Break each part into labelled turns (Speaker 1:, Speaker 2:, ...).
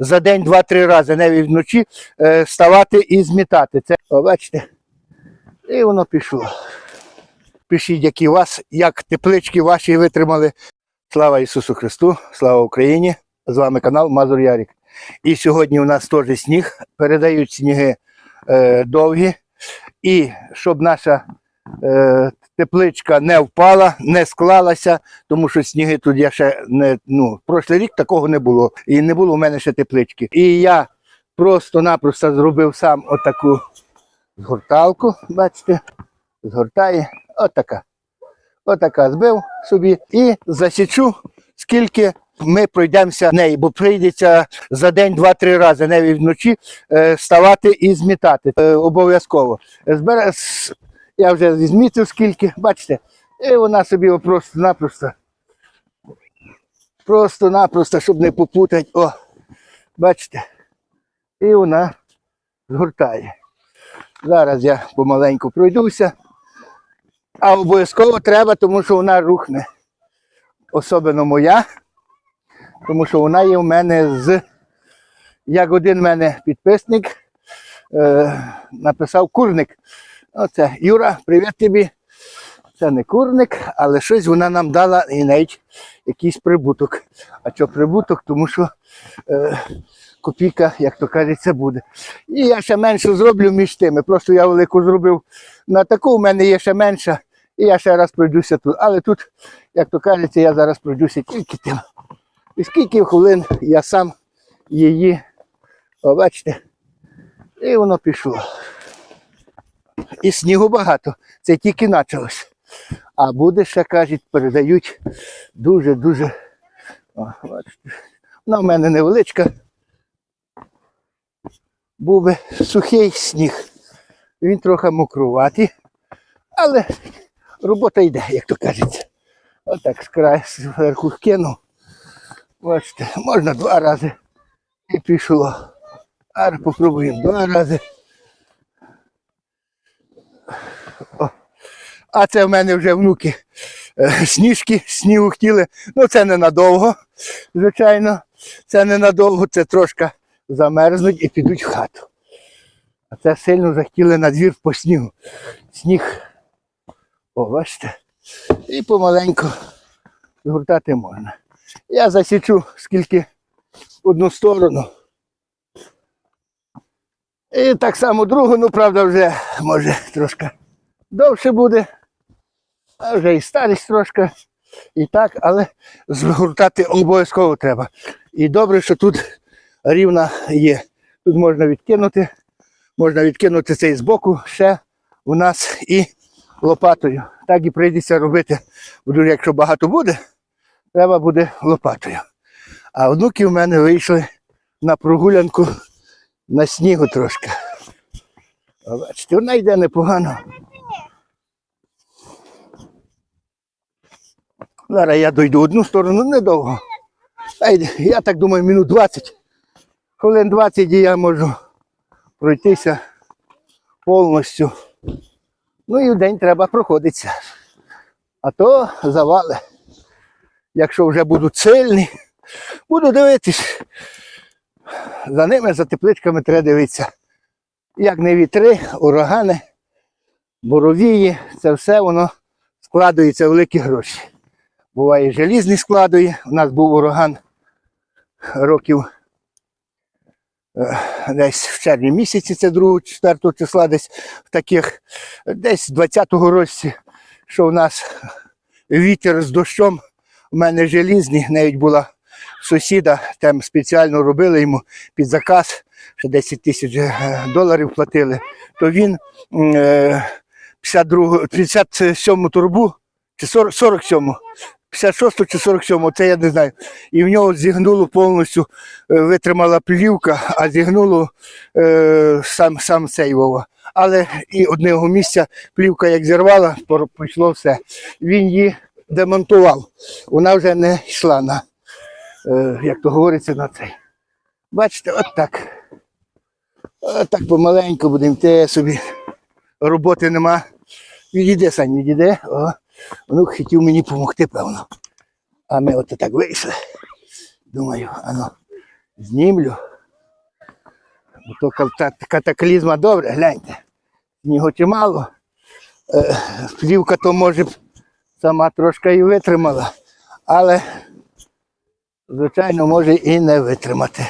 Speaker 1: за день два-три рази, навіть вночі, е, вставати і змітати. Це, бачите, і воно пішло. Пишіть, які вас, як теплички ваші витримали. Слава Ісусу Христу, слава Україні! З вами канал Мазур Ярік. І сьогодні у нас теж сніг. Передають сніги е, довгі. І щоб наша тепличка не впала, не склалася, тому що сніги тут я ще не. Ну, прошлий рік такого не було. І не було в мене ще теплички. І я просто-напросто зробив сам отаку згорталку, бачите, згортає, отака. Отака збив собі і засічу, скільки ми пройдемося неї, бо прийдеться за день два-три рази, навіть вночі, е, вставати і змітати. Е, обов'язково. Я вже змітив скільки, бачите, і вона собі просто-напросто. Просто-напросто, щоб не попутати. О, бачите. І вона згортає. Зараз я помаленьку пройдуся. А обов'язково треба, тому що вона рухне. Особливо моя, тому що вона є в мене з. Як один в мене підписник е, написав курник. Оце Юра, привіт тобі. Це не курник, але щось вона нам дала і навіть якийсь прибуток. А що прибуток? Тому що е, копійка, як то кажеться, буде. І я ще меншу зроблю між тими. Просто я велику зробив на таку, в мене є ще менша. І я ще раз пройдуся тут. Але тут, як то кажеться, я зараз пройдуся тільки тим. І скільки хвилин я сам її, бачите, і воно пішло. І снігу багато. Це тільки почалось. А буде ще, кажуть, передають дуже-дуже. Вона в мене невеличка. Був би сухий сніг. Він трохи мокруватий, але робота йде, як то кажеться. Отак з краю зверху кинув. Бачите, можна два рази і пішло. А попробуємо два рази. О. А це в мене вже внуки е, сніжки, снігу хотіли. Ну це ненадовго, звичайно. Це ненадовго, це трошки замерзнуть і підуть в хату. А це сильно захотіли на двір по снігу. Сніг. О, бачите. І помаленьку згортати можна. Я засічу скільки одну сторону. І так само другу, ну правда, вже може трошки довше буде. А вже і старість трошки. І так, але згортати обов'язково треба. І добре, що тут рівна є. Тут можна відкинути, можна відкинути цей з боку ще у нас і лопатою. Так і прийдеться робити. Буду, якщо багато буде, треба буде лопатою. А внуки в мене вийшли на прогулянку на снігу трошки. Бачите, вона йде непогано. Зараз я дойду одну сторону недовго. Я так думаю, минут 20. Хвилин 20 і я можу пройтися повністю. Ну і в день треба проходитися. А то завали. Якщо вже будуть сильні, буду дивитись. За ними, за тепличками треба дивитися. Як не вітри, урагани, боровії, це все воно складується в великі гроші. Буває желізний складує. У нас був ураган років е, десь в червні місяці, це 2-4 числа, десь в таких, десь 20-го році, що в нас вітер з дощом, у мене желізний, навіть була сусіда, там спеціально робили йому під заказ, ще 10 тисяч е, доларів платили, то він м, е, 52, 57 турбу, чи 40, 47, 56 чи 47, це я не знаю. І в нього зігнуло повністю, е, витримала плівка, а зігнуло е, сам, сам цей. Але і одного місця плівка як зірвала, пішло все. Він її демонтував. Вона вже не йшла на, е, як то говориться, на цей. Бачите, от так. От так помаленьку будемо йти собі. Роботи нема. Відійде, Сань, відійде. О, внук хотів мені допомогти, певно. А ми от так вийшли. Думаю, ану, знімлю. То катаклізма добре, гляньте. Снігу чимало. Е, Плівка то може б сама трошки і витримала, але, звичайно, може і не витримати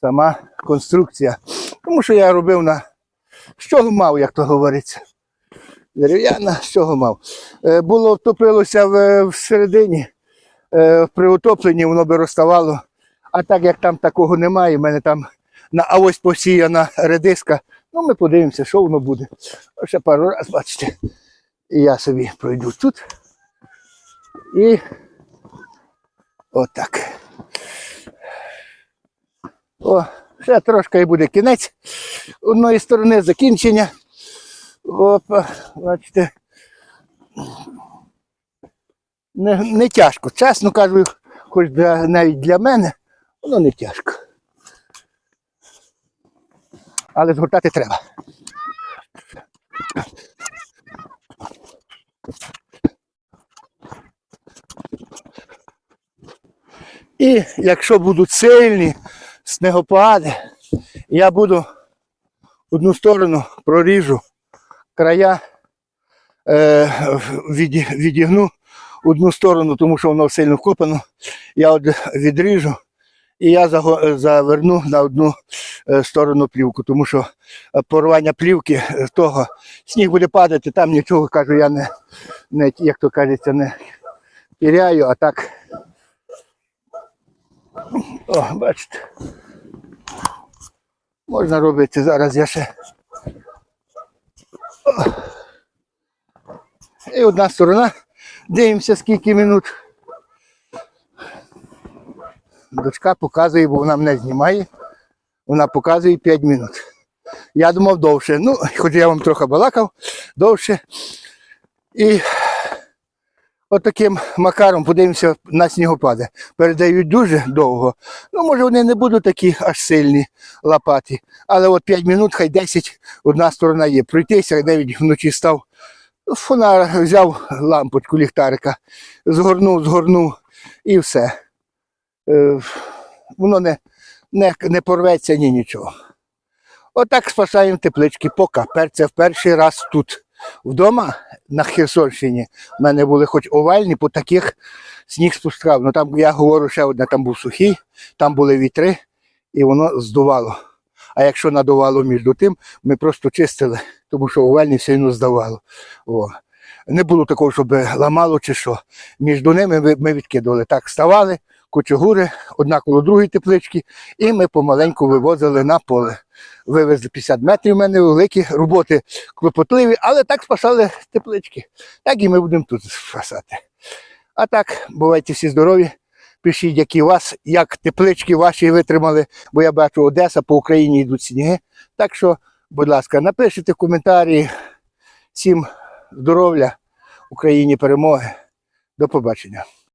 Speaker 1: сама конструкція. Тому що я робив на чого мав, як то говориться. Дерев'яна, з чого мав. Е, було втопилося в, всередині, е, при утопленні воно би розставало. А так як там такого немає, в мене там на авось посіяна редиска. Ну, ми подивимося, що воно буде. Ще пару раз, бачите. І я собі пройду тут. І отак. О, ще трошки і буде кінець. Одної сторони закінчення. Опа, бачите. Не, не тяжко. Чесно кажу, хоч для, навіть для мене, воно не тяжко. Але згортати треба. І якщо будуть сильні снегопади, я буду одну сторону проріжу края, е, від, відігну одну сторону, тому що воно сильно вкопано. Я відріжу і я заверну на одну е, сторону плівку, тому що е, порвання плівки е, того сніг буде падати, там нічого кажу, я не, не як то кажеться, не тіряю, а так. О, бачите. Можна робити зараз я ще. І одна сторона. Дивимося, скільки минут. Дочка показує, бо вона мене знімає. Вона показує 5 минут. Я думав довше. Ну, хоч я вам трохи балакав, довше. І отаким макаром подивимося на снігопади. Передають дуже довго. Ну, може, вони не будуть такі аж сильні лопаті. Але от 5 минут, хай 10, одна сторона є. Пройтися, навіть вночі став. Фонар взяв лампочку ліхтарика, згорнув, згорнув і все. Е, воно не, не, не порветься ні нічого. Отак спасаємо теплички поки. Пер- Це в перший раз тут. Вдома на Херсонщині в мене були хоч овальні, по таких сніг спускав. Ну там я говорю, ще одне, там був сухий, там були вітри, і воно здувало. А якщо надувало між тим, ми просто чистили, тому що овальні все одно здавало. О. Не було такого, щоб ламало чи що. Між ними ми, відкидували. Так, ставали, кучугури, одна коло другої теплички, і ми помаленьку вивозили на поле. Вивезли 50 метрів, у мене великі роботи клопотливі, але так спасали теплички. Так і ми будемо тут спасати. А так, бувайте всі здорові. Пишіть, які у вас, як теплички ваші витримали, бо я бачу Одеса, по Україні йдуть сніги. Так що, будь ласка, напишіть в коментарі. Всім здоров'я, Україні перемоги. До побачення.